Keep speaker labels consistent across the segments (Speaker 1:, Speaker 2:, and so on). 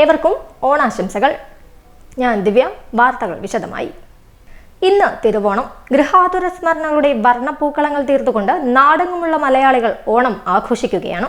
Speaker 1: ഏവർക്കും ഓണാശംസകൾ. ഞാൻ ദിവ്യ വാർത്തകൾ വിശദമായി. ഇന്ന് തിരുവോണം. ഗൃഹാതുര സ്മരണകളുടെ വർണപ്പൂക്കളങ്ങൾ തീർത്തുകൊണ്ട് നാടെങ്ങുമുള്ള മലയാളികൾ ഓണം ആഘോഷിക്കുകയാണ്.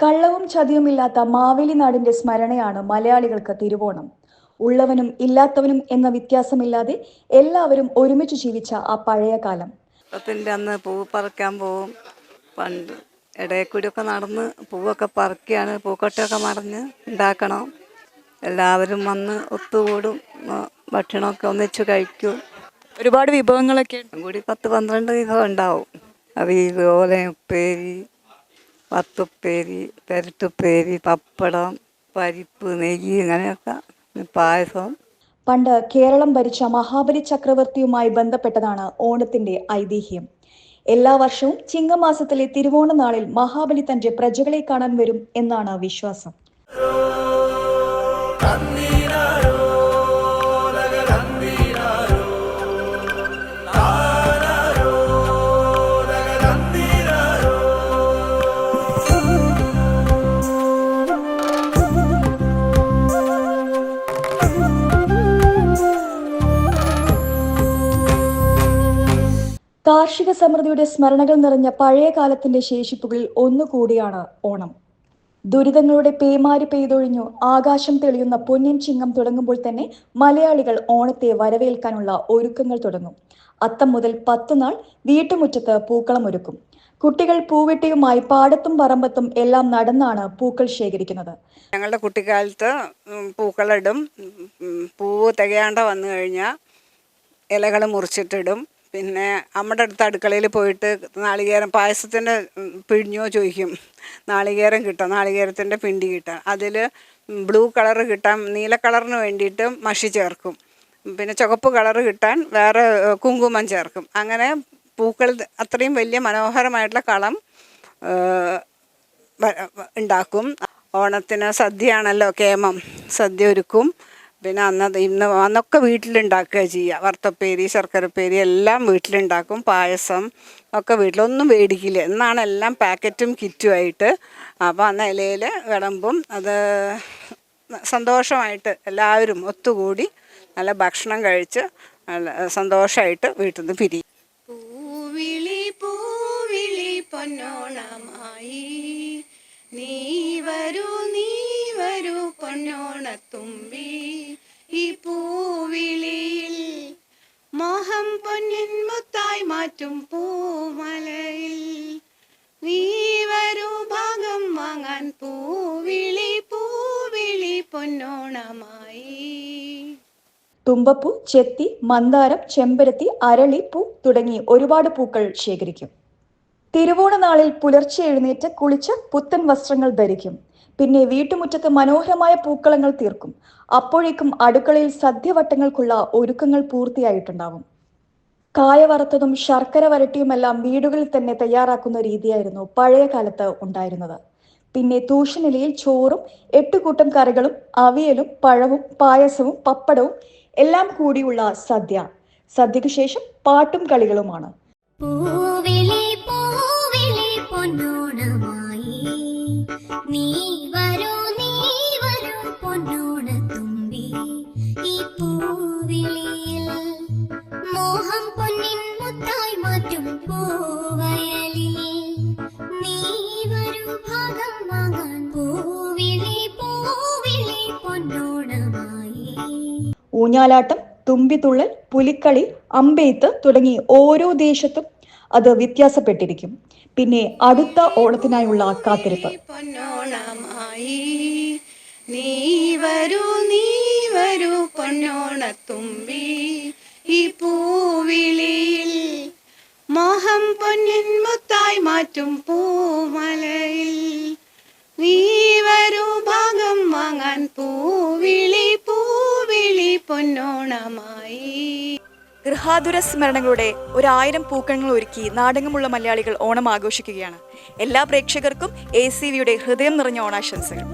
Speaker 2: കള്ളവും ചതിയുമില്ലാത്ത മാവേലി നാടിന്റെ സ്മരണയാണ് മലയാളികൾക്ക് തിരുവോണം. ഉള്ളവനും ഇല്ലാത്തവനും എന്ന വ്യത്യാസമില്ലാതെ എല്ലാവരും ഒരുമിച്ച് ജീവിച്ച ആ പഴയ കാലം.
Speaker 3: പത്തിന്റെ അന്ന് പൂ പറിക്കാൻ പോവും. പണ്ട് ഇടയക്കൂടിയൊക്കെ നടന്ന് പൂവൊക്കെ പറിക്കുകയാണ്. പൂക്കൊട്ടയൊക്കെ മറിഞ്ഞ് ഉണ്ടാക്കണം. എല്ലാവരും വന്ന് ഒത്തുകൂടും. ഭക്ഷണമൊക്കെ ഒന്നിച്ച് കഴിക്കും.
Speaker 4: ഒരുപാട് വിഭവങ്ങളൊക്കെ.
Speaker 3: കൂടി പത്ത് പന്ത്രണ്ട് വിഭവം ഉണ്ടാവും. അവി ഓല ഉപ്പേരി പത്തുപ്പേരി പെരട്ടുപ്പേരി പപ്പടം പരിപ്പ് നെയ്യ് ഇങ്ങനെയൊക്കെ. പായസം.
Speaker 2: പണ്ട് കേരളം ഭരിച്ച മഹാബലി ചക്രവർത്തിയുമായി ബന്ധപ്പെട്ടതാണ് ഓണത്തിന്റെ ഐതിഹ്യം. എല്ലാ വർഷവും ചിങ്ങമാസത്തിലെ തിരുവോണ നാളിൽ മഹാബലി തന്റെ പ്രജകളെ കാണാൻ വരും എന്നാണ് വിശ്വാസം. കാർഷിക സമൃദ്ധിയുടെ സ്മരണകൾ നിറഞ്ഞ പഴയ കാലത്തിന്റെ ശേഷിപ്പുകളിൽ ഒന്നുകൂടിയാണ് ഓണം. ദുരിതങ്ങളുടെ പേമാരി പെയ്തൊഴിഞ്ഞു ആകാശം തെളിയുന്ന പൊന്നിൻ ചിങ്ങം തുടങ്ങുമ്പോൾ തന്നെ മലയാളികൾ ഓണത്തെ വരവേൽക്കാനുള്ള ഒരുക്കങ്ങൾ തുടങ്ങും. അത്തം മുതൽ പത്ത് നാൾ വീട്ടുമുറ്റത്ത് പൂക്കളം ഒരുക്കും. കുട്ടികൾ പൂവെട്ടിയുമായി പാടത്തും പറമ്പത്തും എല്ലാം നടന്നാണ് പൂക്കൾ ശേഖരിക്കുന്നത്.
Speaker 5: ഞങ്ങളുടെ കുട്ടിക്കാലത്ത് പൂക്കളിടും. പൂവ് തികയാണ്ട വന്നു കഴിഞ്ഞാൽ ഇലകൾ മുറിച്ചിട്ടിടും. പിന്നെ നമ്മുടെ അടുത്ത് അടുക്കളയിൽ പോയിട്ട് നാളികേരം പായസത്തിന്റെ പിഴിഞ്ഞോ ചോദിക്കും. നാളികേരം കിട്ടാം നാളികേരത്തിന്റെ പിണ്ടി കിട്ടാം. അതിൽ ബ്ലൂ കളർ കിട്ടാൻ നീല കളറിന് വേണ്ടിയിട്ട് മഷി ചേർക്കും. പിന്നെ ചുവപ്പ് കളർ കിട്ടാൻ വേറെ കുങ്കുമം ചേർക്കും. അങ്ങനെ പൂക്കൾ അത്രയും വലിയ മനോഹരമായിട്ടുള്ള കളം ഉണ്ടാക്കും. ഓണത്തിന് സദ്യയാണല്ലോ കേമം. സദ്യ ഒരുക്കും. പിന്നെ അന്ന് ഇന്ന് അന്നൊക്കെ വീട്ടിലുണ്ടാക്കുക ചെയ്യുക. വറുത്തപ്പേരി ശർക്കരപ്പേരി എല്ലാം വീട്ടിലുണ്ടാക്കും. പായസം ഒക്കെ വീട്ടിലൊന്നും മേടിക്കില്ല. എന്നാണ് എല്ലാം പാക്കറ്റും കിറ്റുമായിട്ട്. അപ്പോൾ അന്ന് ഇലയിൽ വിളമ്പും. അത് സന്തോഷമായിട്ട് എല്ലാവരും ഒത്തുകൂടി നല്ല ഭക്ഷണം കഴിച്ച് നല്ല സന്തോഷമായിട്ട് വീട്ടിൽ നിന്ന് പിരിയും.
Speaker 6: പൂവിളി പൂവിളി പൊന്നോണമായി. നീ
Speaker 2: തുമ്പപ്പൂ ചെത്തി മന്ദാരം ചെമ്പരത്തി അരളി പൂ തുടങ്ങി ഒരുപാട് പൂക്കൾ ശേഖരിക്കും. തിരുവോണ നാളിൽ പുലർച്ചെ എഴുന്നേറ്റ് കുളിച്ച് പുത്തൻ വസ്ത്രങ്ങൾ ധരിക്കും. പിന്നെ വീട്ടുമുറ്റത്ത് മനോഹരമായ പൂക്കളങ്ങൾ തീർക്കും. അപ്പോഴേക്കും അടുക്കളയിൽ സദ്യവട്ടങ്ങൾക്കുള്ള ഒരുക്കങ്ങൾ പൂർത്തിയായിട്ടുണ്ടാവും. കായ വറുത്തതും ശർക്കര വരട്ടിയുമെല്ലാം വീടുകളിൽ തന്നെ തയ്യാറാക്കുന്ന രീതിയായിരുന്നു പഴയ കാലത്ത് ഉണ്ടായിരുന്നത്. പിന്നെ തൂഷനിലയിൽ ചോറും എട്ടുകൂട്ടം കറികളും അവിയലും പഴവും പായസവും പപ്പടവും എല്ലാം കൂടിയുള്ള സദ്യ. സദ്യക്ക് ശേഷം പാട്ടും കളികളുമാണ്.
Speaker 7: നീ വരൂ.
Speaker 2: ഊഞ്ഞാലാട്ടം തുമ്പിതുള്ളൽ പുലിക്കളി അമ്പെയ്ത്ത് തുടങ്ങി ഓരോ ദേശത്തും
Speaker 8: അത് വ്യത്യാസപ്പെട്ടിരിക്കും. പിന്നെ അടുത്ത ഓണത്തിനായുള്ള കാത്തിരിപ്പ്.
Speaker 6: നീ വരൂ നീ വരൂ പൊന്നോണത്തുമ്പി ഈ പൂവിളിയിൽ മോഹം പൊന്നിൻ മുത്തായി മാറ്റും പൂമലയിൽ. നീ വരൂ ഭാഗം വാങ്ങാൻ പൂവിളി
Speaker 2: ഗൃഹാതുര സ്മരണകളുടെ ഒരായിരം പൂക്കണങ്ങൾ ഒരുക്കി നാടകമുള്ള മലയാളികൾ ഓണം ആഘോഷിക്കുകയാണ്. എല്ലാ പ്രേക്ഷകർക്കും എ സി വിയുടെ ഹൃദയം നിറഞ്ഞ ഓണാശംസകൾ.